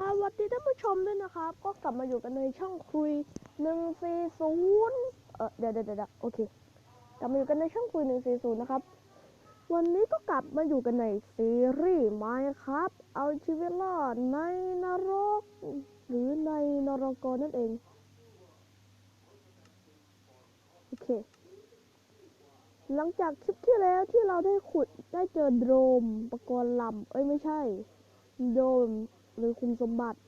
สวัสดีท่านผู้ชมด้วยนะครับ ก็กลับมาอยู่กันในช่องคุยหนึ่งสี่ศูนย์เออเดี๋ยวเดี๋ยวเดี๋ยวโอเค กลับมาอยู่กันในช่องคุยหนึ่งสี่ศูนย์นะครับ วันนี้ก็กลับมาอยู่กันในซีรีส์ไมครับ เอาชีวิตรอดในนรก หรือในนรกนั่นเอง โอเค หลังจากคลิปที่แล้วที่เราได้ขุดได้เจอโดรมปกรณ์ลำเอ้ยไม่ใช่ โดม หรือคุมสมบัติ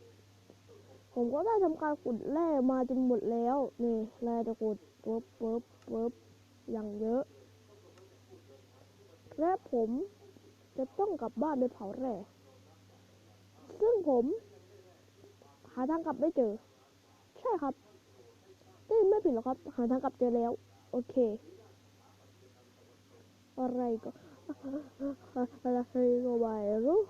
ผมก็ได้ทำการขุดแร่มาจนหมดแล้ว นี่แร่ตะกุดปึ๊บปึ๊บปึ๊บอย่างเยอะ และผมจะต้องกลับบ้านไปเผาแร่ ซึ่งผมหาทางกลับไม่เจอ ใช่ครับนี่ไม่ผิดหรอกครับ หาทางกลับเจอแล้ว โอเค อะไรก็อะไรก็ไม่รู้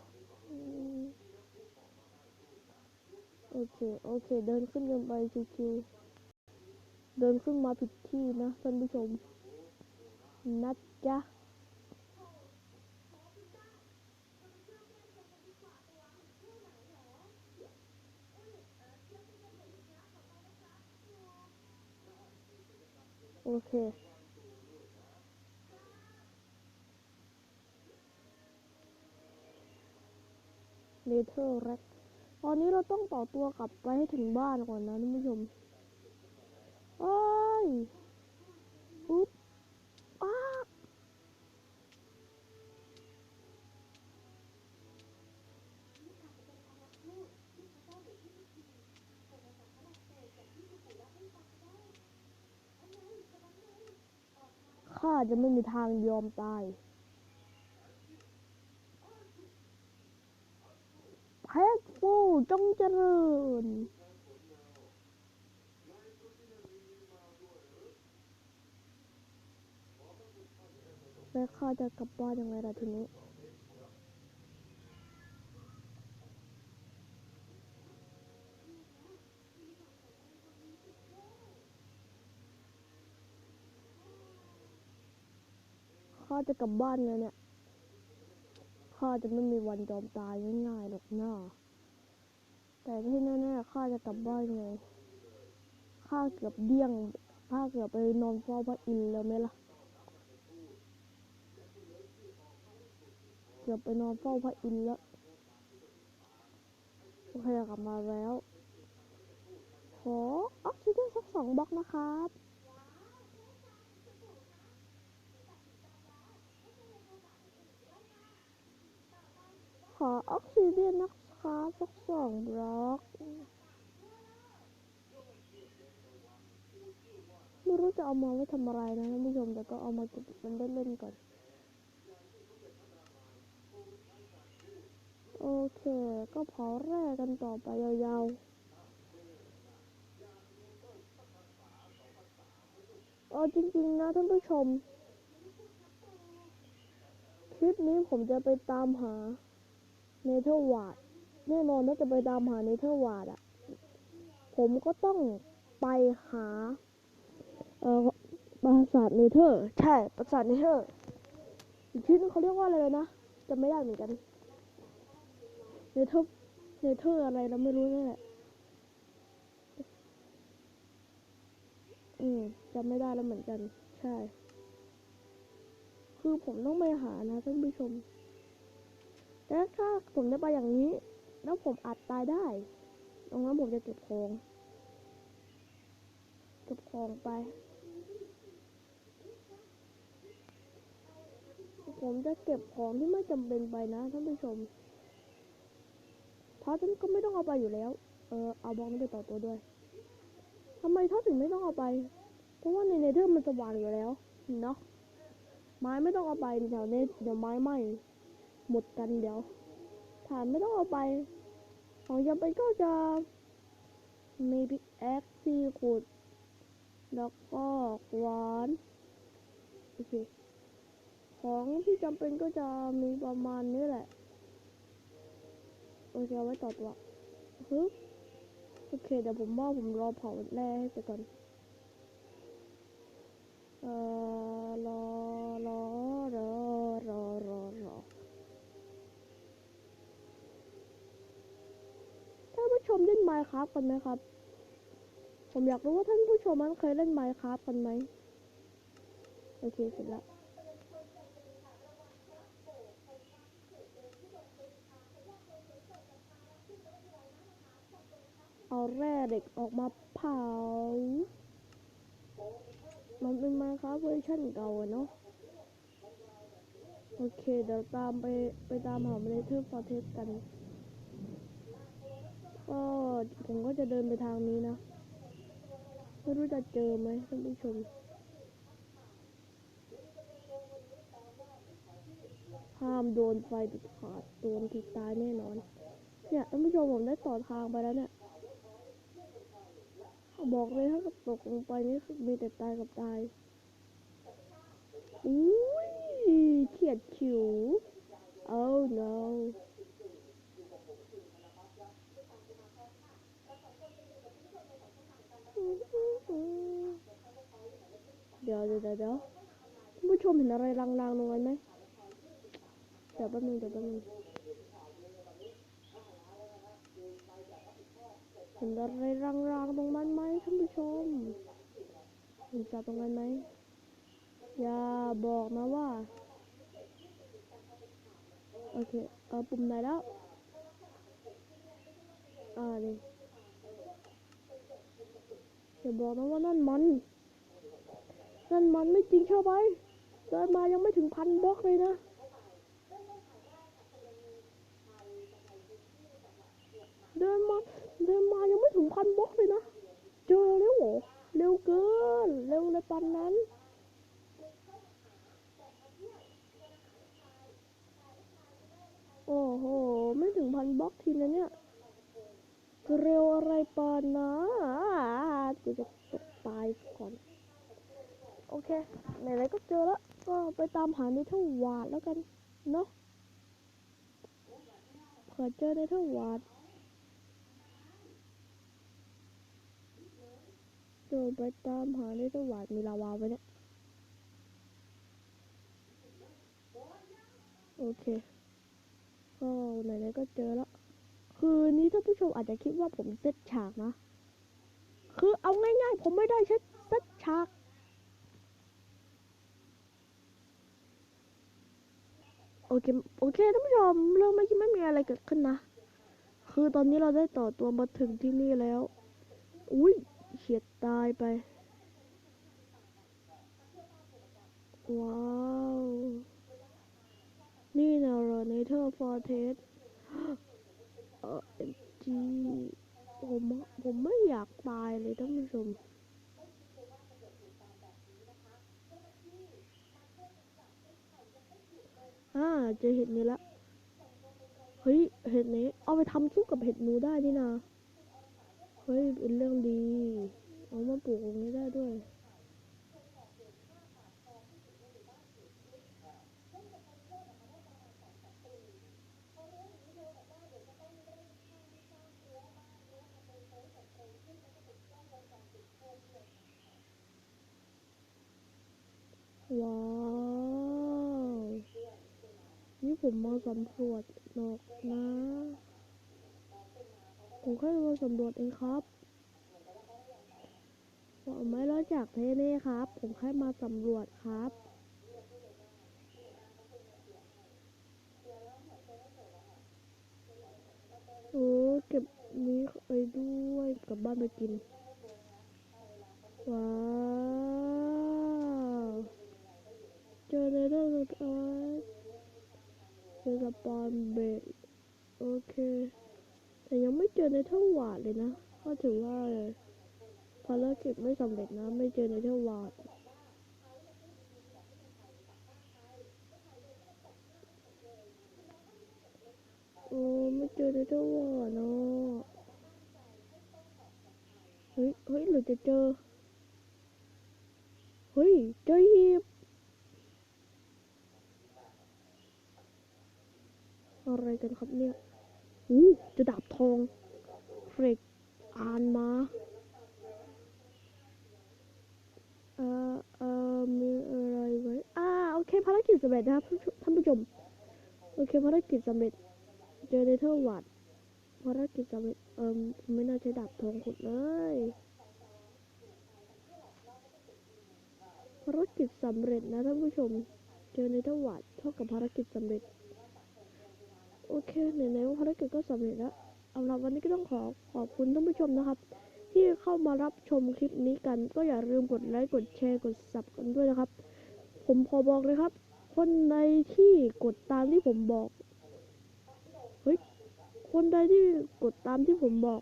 โอเค โอเค เดินขึ้นกันไปชิวๆเดินขึ้นมาผิดที่นะท่านผู้ชม นะจ๊ะโอเคเลเทอร์แร็ อนนี้เราต้องต่อตัวกลับไปให้ถึงบ้านก่อนนะท่านผู้ชมโอ้ยอุ๊บอ้าข้าจะไม่มีทางยอมตาย แพ็กฟูจ งเจริญแล้วข้าจะกลับบ้านยังไงล่ะทีนี้ข้าจะกลับบ้านไงเนี่ย ข้าจะไม่มีวันยอมตายง่ายๆหรอกนะ แต่ที่แน่ๆข้าจะกลับบ้านไงข้าเกือบเดี้ยงข้าเกือบไปนอนเฝ้าพระอินทร์แล้วไหมล่ะ เกือบไปนอนเฝ้าพระอินทร์แล้วโอเคกลับมาแล้วขอออกซิเจนสักสองบล็อกนะครับขอออกซิเจนนะ ครับสักสองบล็อกไม่รู้จะเอามาไว้ทำอะไรนะท่านผู้ชมแต่ก็เอามาเก็บมันเล่นๆก่อน โอเค ก็เผาแร่กันต่อไปยาวๆเออจริงๆนะท่านผู้ชม คลิปนี้ผมจะไปตามหาเนเธอร์วาด แน่นอนถ้าจะไปตามหาเนเธอร์วาดอะ ผมก็ต้องไปหา เอ่อปราสาทเนเธอร์ ใช่ ปราสาทเนเธอร์ อีกชื่นึงเขาเรียกว่าอะไรเลยนะจำไม่ได้เหมือนกัน เนเธอร์ เนเธอร์อะไรเราไม่รู้นี่แหละ อืมจำไม่ได้แล้วเหมือนกัน ใช่ คือผมต้องไปหานะท่านผู้ชมแต่ถ้าผมจะไปอย่างนี้ แล้วผมอาจตายได้ ตรงนั้นผมจะเก็บของ เก็บของไป ผมจะเก็บของที่ไม่จำเป็นไปนะท่านผู้ชมเพราฉันก็ไม่ต้องเอาไปอยู่แล้ว เออ เอาบล็อกนี้ไปต่อตัวด้วยทำไมเขาถึงไม่ต้องเอาไป เพราะว่าในเนเธอร์มันสว่างอยู่แล้วเนาะ ไม้ไม่ต้องเอาไปแถวนี้เดี๋ยวไม้ไหม้หมดกันเดี๋ยวฐานไม่ต้องเอาไป ของจำเป็นก็จะมีพิกแอคที่ขุด แล้วก็ขวานโอเคของที่จำเป็นก็จะมีประมาณนี้แหละ โอเคเอาไว้ต่อตัวฮึโอเค เดี๋ยวผมว่าผมรอเผาแร่ให้เสร็จก่อน เอ่อ รอ นไมค์ครับกันไหมครับ ผมอยากรู้ว่าท่านผู้ชมนั้นเคยเล่นไมค์ครับกันไหมโอเคเสร็จแล้วเอาแร่เหล็กออกมาเผา มันเป็นไมค์ครับเวอร์ชันเก่าเนาะ โอเค เดี๋ยวตามไปไปตามหาเมล็ดเทอร์ฟอร์เทสกัน ก็ผมก็จะเดินไปทางนี้นะไม่รู้จะเจอไหมท่านผู้ชมห้ามโดนไฟเด็ดขาดโดนถูกตายแน่นอน เนี่ยท่านผู้ชมผมได้ต่อทางไปแล้วเนี่ยบอกเลยถ้าตกลงไปนี่คือมีแต่ตายกับตายอุ้ยเขียดขิว เดี๋ยวผู้ชมเห็นอะไรลางๆตรงนั้นไหมเดี๋ยวแป๊บนึงเดี๋ยวแป๊บนึงเห็นอะไรรางๆตรงนั้นไหมท่านผู้ชมเห็นจับตรงนั้นไหมอย่าบอกนะว่า โอเค เอาปุ่มไหนแล้ว อ่านี่อย่าบอกนะว่านั่นมัน นั่นมันไม่จริงใช่ไหมเดินมายังไม่ถึงพันบล็อกเลยนะ เดินมาเดินมายังไม่ถึงพันบล็อกเลยนะ เจอแล้วเหเร็วเกิน เร็วในปันนั้นโอ้โห ไม่ถึงพันบล็อกทีนะเนี่ย เร็วอะไรปานนะกูจะตกตายก่อน โอเค ไหนๆก็เจอแล้ว ก็ไปตามหาในเท่าวาดแล้วกัน เนาะเผื่อเจอในเท่าวาดเดี๋ยวไปตามหาในเท่าวาดมีลาวาไว้เนี่ย โอเค ก็ไหนๆก็เจอแล้ว คือนี้ท่านผู้ชมอาจจะคิดว่าผมเซตฉากนะ คือเอาง่ายๆ ผมไม่ได้เซตฉาก โอเคโอเคท่านผู้ชมเรื่องเมื่อกี้ไม่มีอะไรเกิดขึ้นนะ คือตอนนี้เราได้ต่อตัวมาถึงที่นี่แล้ว อุ้ยเฉียดตายไป ว้าว นี่นะเรอเนเธอร์ฟอร์เทสเออเอ็มจีผมผมไม่อยากตายเลยท่านผู้ชม อ่าเจอเห็ดนี้ละเฮ้ยเห็ดนี้ เอาไปทำซุปกับเห็ดหนูได้นี่นาเฮ้ยเป็นเรื่องดีเอามาปลูกตรงนี้ได้ด้วยว้าว นี่ ผมมาสำรวจนอกนะ ผมแค่มาสำรวจเองครับผมไม่รู้จักเทเน่ครับ ผมแค่มาสำรวจครับโอ้เก็บนี้ไปด้วยกลับบ้านไปกิน ว้าว เจอในเรื่องสุดท้าย เจอสปอนเบดโอเค แต่ยังไม่เจอในเท่าวาดเลยนะ ก็ถือว่าภารกิจไม่สำเร็จนะ ไม่เจอในเท่าวาดโอ้ไม่เจอในเท่าวาดเนาะเฮ้ยเฮ้ยหรือจะเจอ เฮ้ยเจอหีบ อะไรกันครับเนี่ยอู้จะดาบทองเฟรกอ่านมา เอ่อ เอ่อ มีอะไรไว้ อ่า โอเค ภารกิจสำเร็จนะครับท่านผู้ชม โอเค ภารกิจสำเร็จ เจอเนเธอร์วัดภารกิจสำเร็จ เอิมไม่น่าใช้ดาบทองขุดเลยภารกิจสำเร็จนะท่านผู้ชม เจอในทวัดเท่ากับภารกิจสำเร็จ โอเคไหนๆว่าภารกิจก็สำเร็จแล้วเอาละวันนี้ก็ต้องขอขอบคุณท่านผู้ชมนะครับ ที่เข้ามารับชมคลิปนี้กัน ก็อย่าลืมกดไลค์กดแชร์กดซับกันด้วยนะครับ ผมขอบอกเลยครับ คนใดที่กดตามที่ผมบอกเฮ้ยคนใดที่กดตามที่ผมบอก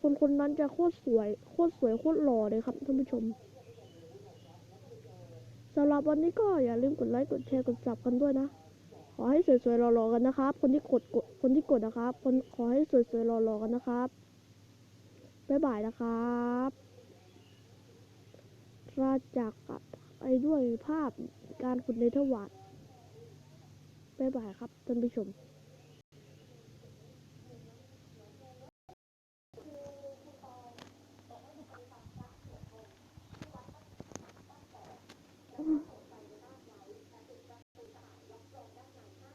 คนคนนั้นจะโคตรสวยโคตรสวยโคตรหล่อเลยครับท่านผู้ชมสำหรับวันนี้ก็อย่าลืมกดไลค์กดแชร์กดซับกันด้วยนะ อให้สวยๆหล่อๆกันนะครับ คนที่กดคนที่กดนะครับ คนขอให้สวยๆหล่อๆกันนะครับบ๊ายบายนะครับราจากไปด้วยภาพการขุดในทวัดบ๊ายบายครับท่านผู้ชม